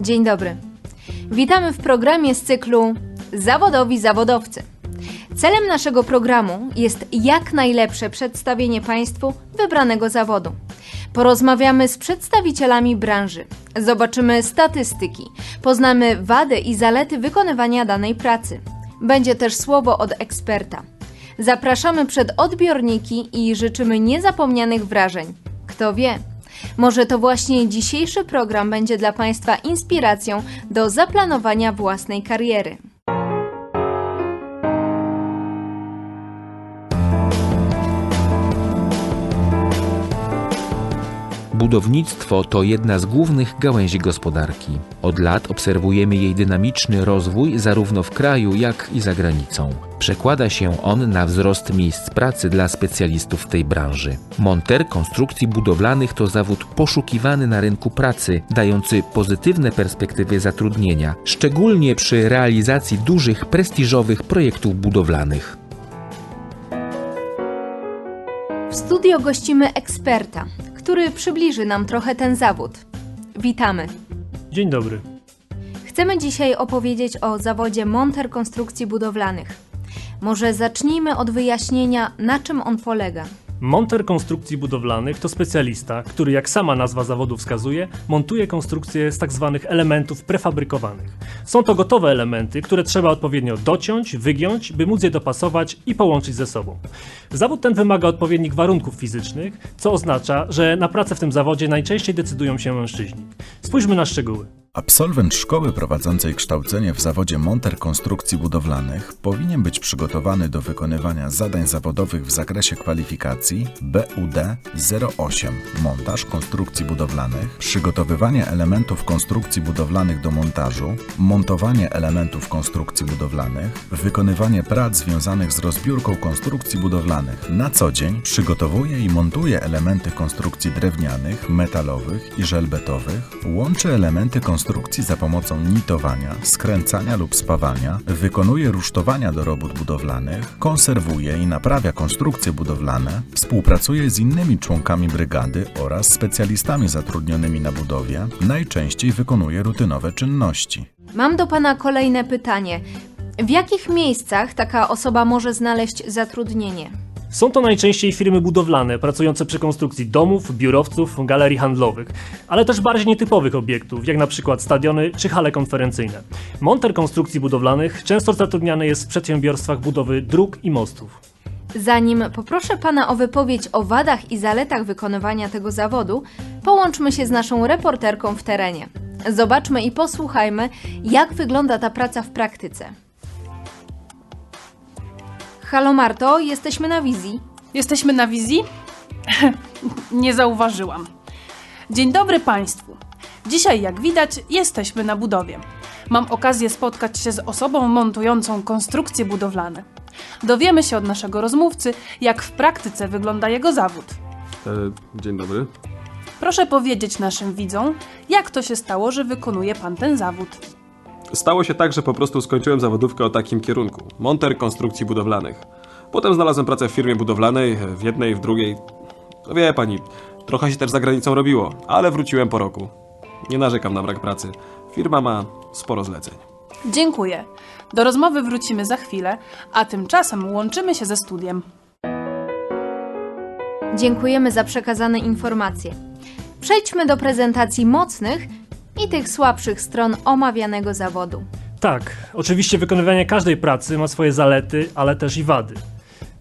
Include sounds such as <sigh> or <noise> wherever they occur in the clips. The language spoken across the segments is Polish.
Dzień dobry. Witamy w programie z cyklu Zawodowi Zawodowcy. Celem naszego programu jest jak najlepsze przedstawienie Państwu wybranego zawodu. Porozmawiamy z przedstawicielami branży, zobaczymy statystyki, poznamy wady i zalety wykonywania danej pracy. Będzie też słowo od eksperta. Zapraszamy przed odbiorniki i życzymy niezapomnianych wrażeń. Kto wie, może to właśnie dzisiejszy program będzie dla Państwa inspiracją do zaplanowania własnej kariery. Budownictwo to jedna z głównych gałęzi gospodarki. Od lat obserwujemy jej dynamiczny rozwój zarówno w kraju, jak i za granicą. Przekłada się on na wzrost miejsc pracy dla specjalistów tej branży. Monter konstrukcji budowlanych to zawód poszukiwany na rynku pracy, dający pozytywne perspektywy zatrudnienia, szczególnie przy realizacji dużych, prestiżowych projektów budowlanych. W studio gościmy eksperta, który przybliży nam trochę ten zawód. Witamy. Dzień dobry. Chcemy dzisiaj opowiedzieć o zawodzie monter konstrukcji budowlanych. Może zacznijmy od wyjaśnienia, na czym on polega. Monter konstrukcji budowlanych to specjalista, który jak sama nazwa zawodu wskazuje, montuje konstrukcje z tzw. elementów prefabrykowanych. Są to gotowe elementy, które trzeba odpowiednio dociąć, wygiąć, by móc je dopasować i połączyć ze sobą. Zawód ten wymaga odpowiednich warunków fizycznych, co oznacza, że na pracę w tym zawodzie najczęściej decydują się mężczyźni. Spójrzmy na szczegóły. Absolwent szkoły prowadzącej kształcenie w zawodzie monter konstrukcji budowlanych powinien być przygotowany do wykonywania zadań zawodowych w zakresie kwalifikacji BUD 08 montaż konstrukcji budowlanych, przygotowywanie elementów konstrukcji budowlanych do montażu, montowanie elementów konstrukcji budowlanych, wykonywanie prac związanych z rozbiórką konstrukcji budowlanych. Na co dzień przygotowuje i montuje elementy konstrukcji drewnianych, metalowych i żelbetowych, łączy elementy konstrukcji za pomocą nitowania, skręcania lub spawania, wykonuje rusztowania do robót budowlanych, konserwuje i naprawia konstrukcje budowlane, współpracuje z innymi członkami brygady oraz specjalistami zatrudnionymi na budowie, najczęściej wykonuje rutynowe czynności. Mam do Pana kolejne pytanie. W jakich miejscach taka osoba może znaleźć zatrudnienie? Są to najczęściej firmy budowlane, pracujące przy konstrukcji domów, biurowców, galerii handlowych, ale też bardziej nietypowych obiektów, jak na przykład stadiony czy hale konferencyjne. Monter konstrukcji budowlanych często zatrudniany jest w przedsiębiorstwach budowy dróg i mostów. Zanim poproszę Pana o wypowiedź o wadach i zaletach wykonywania tego zawodu, połączmy się z naszą reporterką w terenie. Zobaczmy i posłuchajmy, jak wygląda ta praca w praktyce. Halo Marto, jesteśmy na wizji. Jesteśmy na wizji? <laughs> Nie zauważyłam. Dzień dobry Państwu. Dzisiaj, jak widać, jesteśmy na budowie. Mam okazję spotkać się z osobą montującą konstrukcje budowlane. Dowiemy się od naszego rozmówcy, jak w praktyce wygląda jego zawód. E, dzień dobry. Proszę powiedzieć naszym widzom, jak to się stało, że wykonuje Pan ten zawód. Stało się tak, że po prostu skończyłem zawodówkę o takim kierunku monter konstrukcji budowlanych. Potem znalazłem pracę w firmie budowlanej, w jednej, w drugiej. No wie pani, trochę się też za granicą robiło, ale wróciłem po roku. Nie narzekam na brak pracy. Firma ma sporo zleceń. Dziękuję. Do rozmowy wrócimy za chwilę, a tymczasem łączymy się ze studiem. Dziękujemy za przekazane informacje. Przejdźmy do prezentacji mocnych i tych słabszych stron omawianego zawodu. Tak, oczywiście wykonywanie każdej pracy ma swoje zalety, ale też i wady.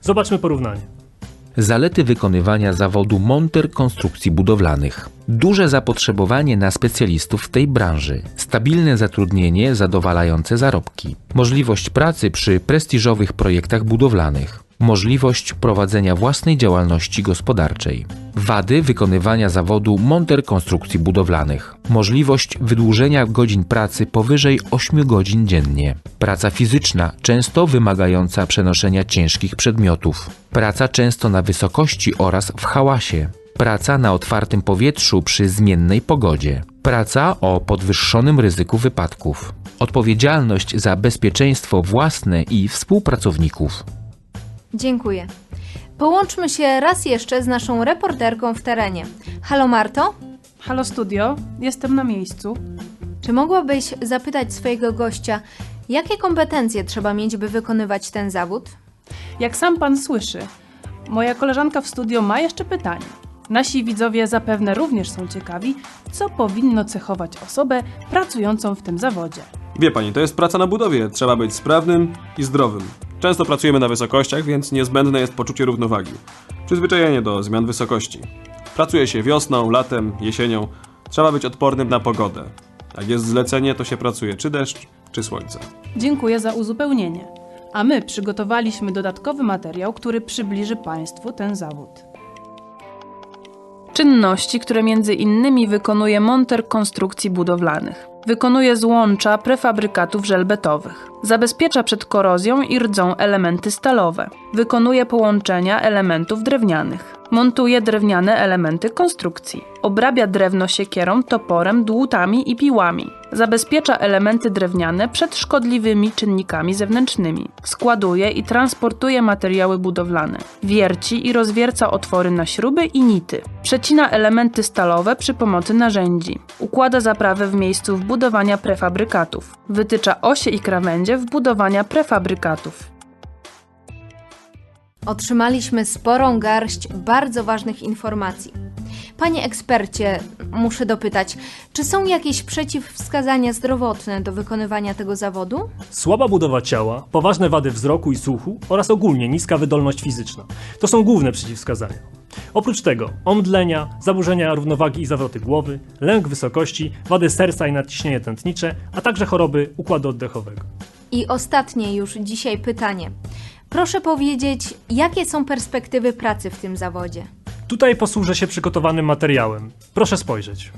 Zobaczmy porównanie. Zalety wykonywania zawodu monter konstrukcji budowlanych. Duże zapotrzebowanie na specjalistów w tej branży. Stabilne zatrudnienie, zadowalające zarobki. Możliwość pracy przy prestiżowych projektach budowlanych. Możliwość prowadzenia własnej działalności gospodarczej. Wady wykonywania zawodu monter konstrukcji budowlanych. Możliwość wydłużenia godzin pracy powyżej 8 godzin dziennie. Praca fizyczna, często wymagająca przenoszenia ciężkich przedmiotów. Praca często na wysokości oraz w hałasie. Praca na otwartym powietrzu przy zmiennej pogodzie. Praca o podwyższonym ryzyku wypadków. Odpowiedzialność za bezpieczeństwo własne i współpracowników. Dziękuję. Połączmy się raz jeszcze z naszą reporterką w terenie. Halo Marto? Halo studio, jestem na miejscu. Czy mogłabyś zapytać swojego gościa, jakie kompetencje trzeba mieć, by wykonywać ten zawód? Jak sam pan słyszy, moja koleżanka w studio ma jeszcze pytanie. Nasi widzowie zapewne również są ciekawi, co powinno cechować osobę pracującą w tym zawodzie. Wie pani, to jest praca na budowie. Trzeba być sprawnym i zdrowym. Często pracujemy na wysokościach, więc niezbędne jest poczucie równowagi. Przyzwyczajenie do zmian wysokości. Pracuje się wiosną, latem, jesienią. Trzeba być odpornym na pogodę. Jak jest zlecenie, to się pracuje czy deszcz, czy słońce. Dziękuję za uzupełnienie. A my przygotowaliśmy dodatkowy materiał, który przybliży Państwu ten zawód. Czynności, które między innymi wykonuje monter konstrukcji budowlanych. Wykonuje złącza prefabrykatów żelbetowych. Zabezpiecza przed korozją i rdzą elementy stalowe. Wykonuje połączenia elementów drewnianych. Montuje drewniane elementy konstrukcji. Obrabia drewno siekierą, toporem, dłutami i piłami. Zabezpiecza elementy drewniane przed szkodliwymi czynnikami zewnętrznymi. Składuje i transportuje materiały budowlane. Wierci i rozwierca otwory na śruby i nity. Przecina elementy stalowe przy pomocy narzędzi. Układa zaprawę w miejscu wbudowania prefabrykatów. Wytycza osie i krawędzie wbudowania prefabrykatów. Otrzymaliśmy sporą garść bardzo ważnych informacji. Panie ekspercie, muszę dopytać, czy są jakieś przeciwwskazania zdrowotne do wykonywania tego zawodu? Słaba budowa ciała, poważne wady wzroku i słuchu oraz ogólnie niska wydolność fizyczna. To są główne przeciwwskazania. Oprócz tego omdlenia, zaburzenia równowagi i zawroty głowy, lęk wysokości, wady serca i nadciśnienie tętnicze, a także choroby układu oddechowego. I ostatnie już dzisiaj pytanie. Proszę powiedzieć, jakie są perspektywy pracy w tym zawodzie? Tutaj posłużę się przygotowanym materiałem. Proszę spojrzeć.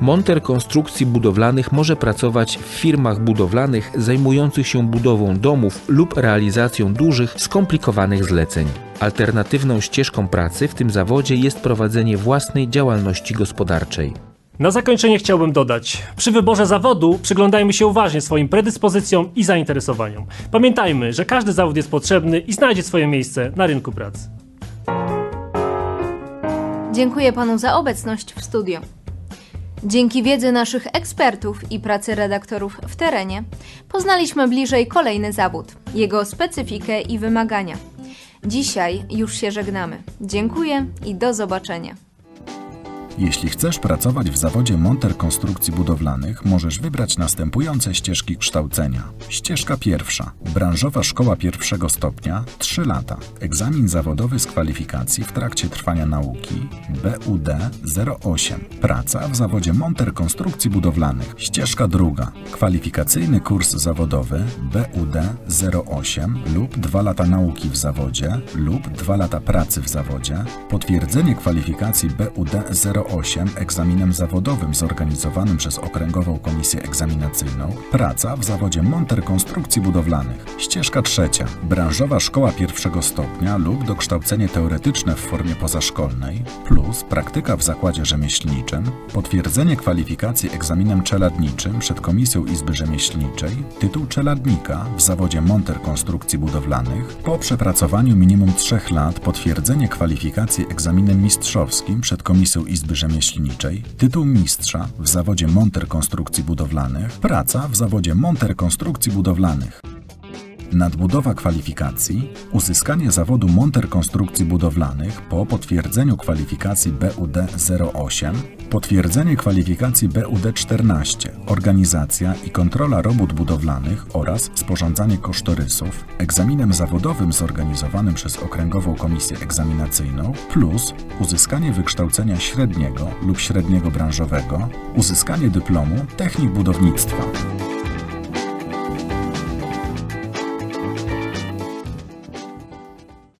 Monter konstrukcji budowlanych może pracować w firmach budowlanych zajmujących się budową domów lub realizacją dużych, skomplikowanych zleceń. Alternatywną ścieżką pracy w tym zawodzie jest prowadzenie własnej działalności gospodarczej. Na zakończenie chciałbym dodać, przy wyborze zawodu przyglądajmy się uważnie swoim predyspozycjom i zainteresowaniom. Pamiętajmy, że każdy zawód jest potrzebny i znajdzie swoje miejsce na rynku pracy. Dziękuję panu za obecność w studio. Dzięki wiedzy naszych ekspertów i pracy redaktorów w terenie poznaliśmy bliżej kolejny zawód, jego specyfikę i wymagania. Dzisiaj już się żegnamy. Dziękuję i do zobaczenia. Jeśli chcesz pracować w zawodzie monter konstrukcji budowlanych, możesz wybrać następujące ścieżki kształcenia. Ścieżka pierwsza. Branżowa szkoła pierwszego stopnia 3 lata. Egzamin zawodowy z kwalifikacji w trakcie trwania nauki BUD 08. Praca w zawodzie monter konstrukcji budowlanych. Ścieżka druga. Kwalifikacyjny kurs zawodowy BUD 08 lub 2 lata nauki w zawodzie lub 2 lata pracy w zawodzie. Potwierdzenie kwalifikacji BUD 08 egzaminem zawodowym zorganizowanym przez Okręgową Komisję Egzaminacyjną. Praca w zawodzie monter konstrukcji budowlanych. Ścieżka trzecia. Branżowa szkoła pierwszego stopnia lub dokształcenie teoretyczne w formie pozaszkolnej plus praktyka w zakładzie rzemieślniczym. Potwierdzenie kwalifikacji egzaminem czeladniczym przed Komisją Izby Rzemieślniczej. Tytuł czeladnika w zawodzie monter konstrukcji budowlanych. Po przepracowaniu minimum 3 lat potwierdzenie kwalifikacji egzaminem mistrzowskim przed Komisją Izby Rzemieślniczej, tytuł mistrza w zawodzie monter konstrukcji budowlanych, praca w zawodzie monter konstrukcji budowlanych. Nadbudowa kwalifikacji, uzyskanie zawodu monter konstrukcji budowlanych po potwierdzeniu kwalifikacji BUD 08, potwierdzenie kwalifikacji BUD 14, organizacja i kontrola robót budowlanych oraz sporządzanie kosztorysów, egzaminem zawodowym zorganizowanym przez Okręgową Komisję Egzaminacyjną, plus uzyskanie wykształcenia średniego lub średniego branżowego, uzyskanie dyplomu technik budownictwa.